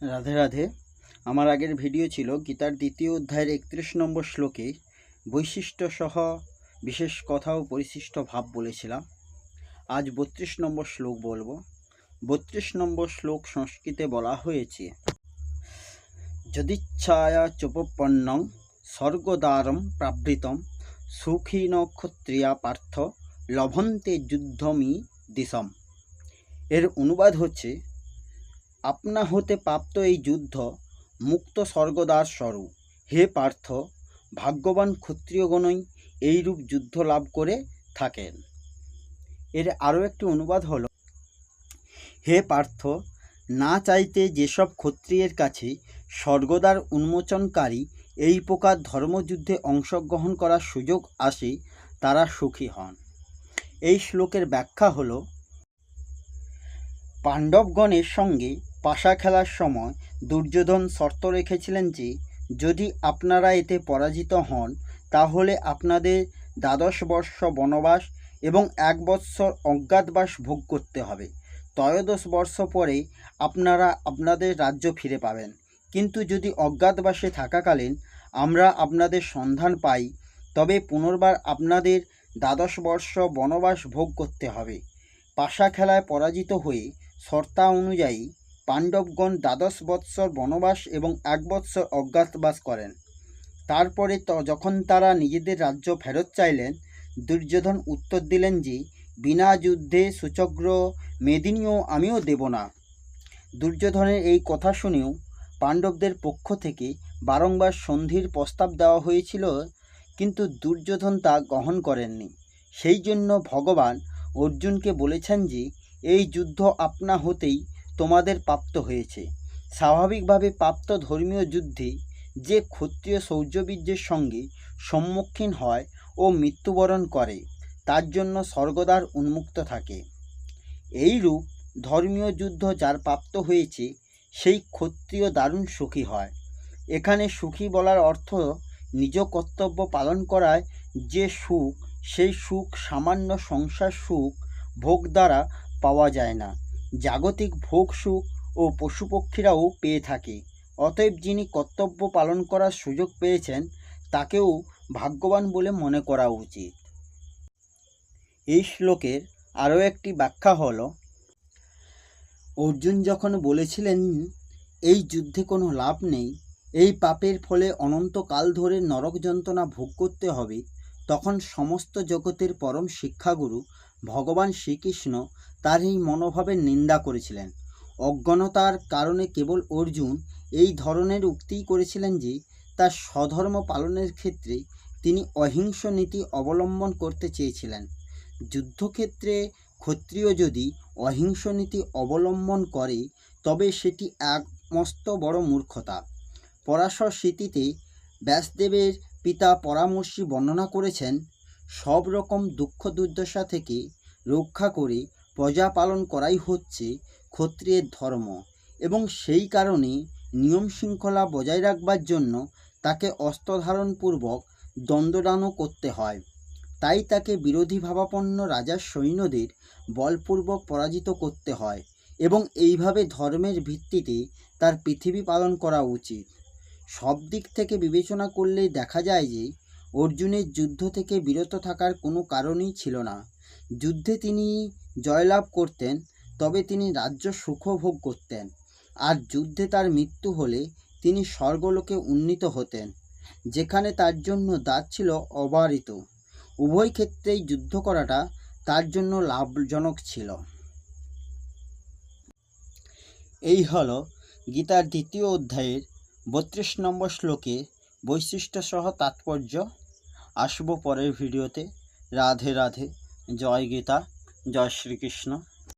রাধে রাধে। আমার আগের ভিডিও ছিল গীতার দ্বিতীয় অধ্যায়ের একত্রিশ নম্বর শ্লোকে বৈশিষ্ট্য সহ বিশেষ কথা ও পরিশিষ্ট ভাব বলেছিলাম। আজ বত্রিশ নম্বর শ্লোক বলব। বত্রিশ নম্বর শ্লোক সংস্কৃতে বলা হয়েছে, যদিচ্ছায়া চোপপন্নং স্বর্গদ্বারম প্রাবৃতম সুখী নক্ষত্রিয়া পার্থ লভন্তে যুদ্ধমি দিশম। এর অনুবাদ হচ্ছে আপনা হতে প্রাপ্ত এই যুদ্ধ মুক্ত স্বর্গদার স্বরূপ। হে পার্থ, ভাগ্যবান ক্ষত্রিয়গণই এইরূপ যুদ্ধ লাভ করে থাকেন। এর আরও একটি অনুবাদ হল, হে পার্থ, না চাইতে যেসব ক্ষত্রিয়ের কাছে স্বর্গদ্বার উন্মোচনকারী এই প্রকার ধর্মযুদ্ধে অংশগ্রহণ করার সুযোগ আসে, তারা সুখী হন। এই শ্লোকের ব্যাখ্যা হলো, পাণ্ডবগণের সঙ্গে পাশা খেলার সময় দুর্যোধন শর্ত রেখেছিলেন যে, যদি আপনারা এতে পরাজিত হন, তাহলে আপনাদের দ্বাদশ বর্ষ বনবাস এবং এক বৎসর অজ্ঞাতবাস ভোগ করতে হবে। ত্রয়োদশ বর্ষ পরে আপনারা আপনাদের রাজ্য ফিরে পাবেন। কিন্তু যদি অজ্ঞাতবাসে থাকাকালীন আমরা আপনাদের সন্ধান পাই, তবে পুনর্বার আপনাদের দ্বাদশ বর্ষ বনবাস ভোগ করতে হবে। পাশা খেলায় পরাজিত হয়ে শর্তা অনুযায়ী পাণ্ডবগণ দ্বাদশ বৎসর বনবাস এবং এক বৎসর অজ্ঞাতবাস করেন। তারপরে যখন তারা নিজেদের রাজ্য ফেরত চাইলেন, দুর্যোধন উত্তর দিলেন যে, বিনা যুদ্ধে সুচগ্র মেদিনীও আমিও দেব না। দুর্যোধনের এই কথা শুনেও পাণ্ডবদের পক্ষ থেকে বারংবার সন্ধির প্রস্তাব দেওয়া হয়েছিল, কিন্তু দুর্যোধন তা গ্রহণ করেননি। সেই জন্য ভগবান অর্জুনকে বলেছেন যে, এই যুদ্ধ আপনা হতেই তোমাদের প্রাপ্ত হয়েছে। স্বাভাবিকভাবে প্রাপ্ত ধর্মীয় যুদ্ধে যে ক্ষত্রিয় শৌর্যবীর্যের সঙ্গে সম্মুখীন হয় ও মৃত্যুবরণ করে, তার জন্য স্বর্গদ্বার উন্মুক্ত থাকে। এইরূপ ধর্মীয় যুদ্ধ যার প্রাপ্ত হয়েছে, সেই ক্ষত্রিয় দারুণ সুখী হয়। এখানে সুখী বলার অর্থ নিজ কর্তব্য পালন করায় যে সুখ, সেই সুখ সামান্য সংসার সুখ ভোগ দ্বারা পাওয়া যায় না। জাগতিক ভোগ সুখ ও পশুপক্ষীরাও পেয়ে থাকে। অতএব যিনি কর্তব্য পালন করার সুযোগ পেয়েছেন, তাকেও ভাগ্যবান বলে মনে করা উচিত। এই শ্লোকের আরও একটি ব্যাখ্যা হলো, অর্জুন যখন বলেছিলেন, এই যুদ্ধে কোনো লাভ নেই, এই পাপের ফলে অনন্তকাল ধরে নরক যন্ত্রণা ভোগ করতে হবে, তখন সমস্ত জগতের পরম শিক্ষাগুরু ভগবান শ্রীকৃষ্ণ তার এই মনোভাবের নিন্দা করেছিলেন। অজ্ঞানতার কারণে কেবল অর্জুন এই ধরনের উক্তিই করেছিলেন যে, তার স্বধর্ম পালনের ক্ষেত্রে তিনি অহিংস নীতি অবলম্বন করতে চেয়েছিলেন। যুদ্ধক্ষেত্রে ক্ষত্রিয় যদি অহিংস নীতি অবলম্বন করে, তবে সেটি এক মস্ত বড় মূর্খতা। পরাশর স্মৃতিতে ব্যাসদেবের পিতা পরামর্শী বর্ণনা করেছেন সব রকম দুঃখ দুর্দশা থেকে রক্ষা করে প্রজা পালন করাই হচ্ছে ক্ষত্রিয়ের ধর্ম এবং সেই কারণে নিয়ম শৃঙ্খলা বজায় রাখবার জন্য তাকে অস্ত্র ধারণপূর্বক দণ্ডদানও করতে হয়। তাই তাকে বিরোধী ভাবাপন্ন রাজার সৈন্যদের বলপূর্বক পরাজিত করতে হয় এবং এইভাবে ধর্মের ভিত্তিতে তার পৃথিবী পালন করা উচিত। সব দিক থেকে বিবেচনা করলে দেখা যায় যে অর্জুনের যুদ্ধ থেকে বিরত থাকার কোনো কারণই ছিল না। যুদ্ধে তিনি জয়লাভ করতেন, তবে তিনি রাজ্য সুখভোগ করতেন। আর যুদ্ধে তার মৃত্যু হলে তিনি স্বর্গলোকে উন্নীত হতেন, যেখানে তার জন্য দাঁত ছিল অবারিত। উভয় ক্ষেত্রেই যুদ্ধ করাটা তার জন্য লাভজনক ছিল। এই হল গীতার দ্বিতীয় অধ্যায়ের বত্রিশ নম্বর শ্লোকে বৈশিষ্ট্যসহ তাৎপর্য আসব পরের ভিডিওতে। রাধে রাধে। জয় গীতা। জয় শ্রীকৃষ্ণ।